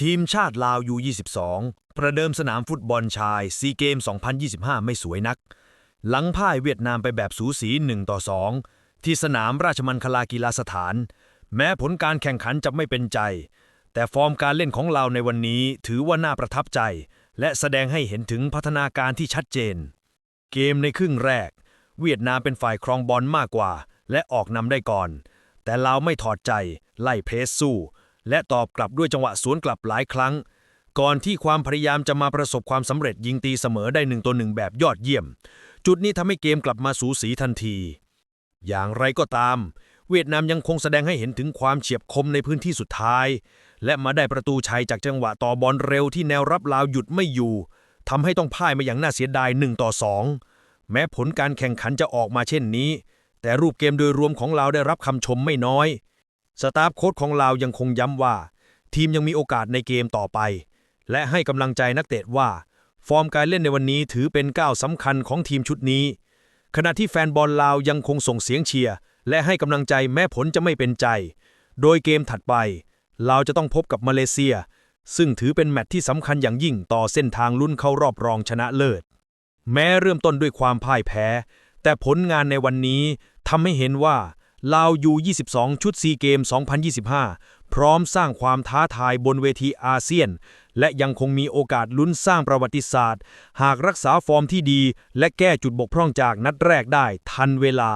ทีมชาติลาวยู 22 ประเดิมสนามฟุตบอลชายซีเกม 2025 ไม่สวยนัก หลังพ่ายเวียดนามไปแบบสูสี 1 ต่อ 2 ที่สนามราชมังคลากีฬาสถาน แม้ผลการแข่งขันจะไม่เป็นใจ แต่ฟอร์มการเล่นของเราในวันนี้ถือว่าน่าประทับใจ และแสดงให้เห็นถึงพัฒนาการที่ชัดเจน เกมในครึ่งแรก เวียดนามเป็นฝ่ายครองบอลมากกว่า และออกนำได้ก่อน แต่เราวไม่ถอดใจ ไล่เพรสสู้ และตอบกลับด้วยจังหวะสวนกลับหลายครั้ง ก่อนที่ความพยายามจะมาประสบความสำเร็จยิงตีเสมอได้หนึ่งต่อหนึ่งแบบยอดเยี่ยม จุดนี้ทำให้เกมกลับมาสูสีทันที อย่างไรก็ตาม เวียดนามยังคงแสดงให้เห็นถึงความเฉียบคมในพื้นที่สุดท้าย และมาได้ประตูชัยจากจังหวะต่อบอลเร็วที่แนวรับลาวหยุดไม่อยู่ทำให้ต้องพ่ายมาอย่างน่าเสียดาย1ต่อ2 แม้ผลการแข่งขันจะออกมาเช่นนี้ แต่รูปเกมโดยรวมของเราได้รับคำชมไม่น้อย สตาฟโค้ชของเรายังคงย้ำว่า ทีมยังมีโอกาสในเกมต่อไป และให้กำลังใจนักเตะว่า ฟอร์มการเล่นในวันนี้ถือเป็นก้าวสำคัญของทีมชุดนี้ ขณะที่แฟนบอลลาวยังคงส่งเสียงเชียร์และให้กำลังใจแม้ผลจะไม่เป็นใจ โดยเกมถัดไปลาวจะต้องพบกับมาเลเซีย ซึ่งถือเป็นแมตช์ที่สำคัญอย่างยิ่งต่อเส้นทางลุ้นเข้ารอบรองชนะเลิศ แม้เริ่มต้นด้วยความพ่ายแพ้ แต่ผลงานในวันนี้ทำให้เห็นว่า ลาวยู22 ชุดซีเกม 2025 พร้อมสร้างความท้าทายบนเวทีอาเซียน และยังคงมีโอกาสลุ้นสร้างประวัติศาสตร์ หากรักษาฟอร์มที่ดี และแก้จุดบกพร่องจากนัดแรกได้ทันเวลา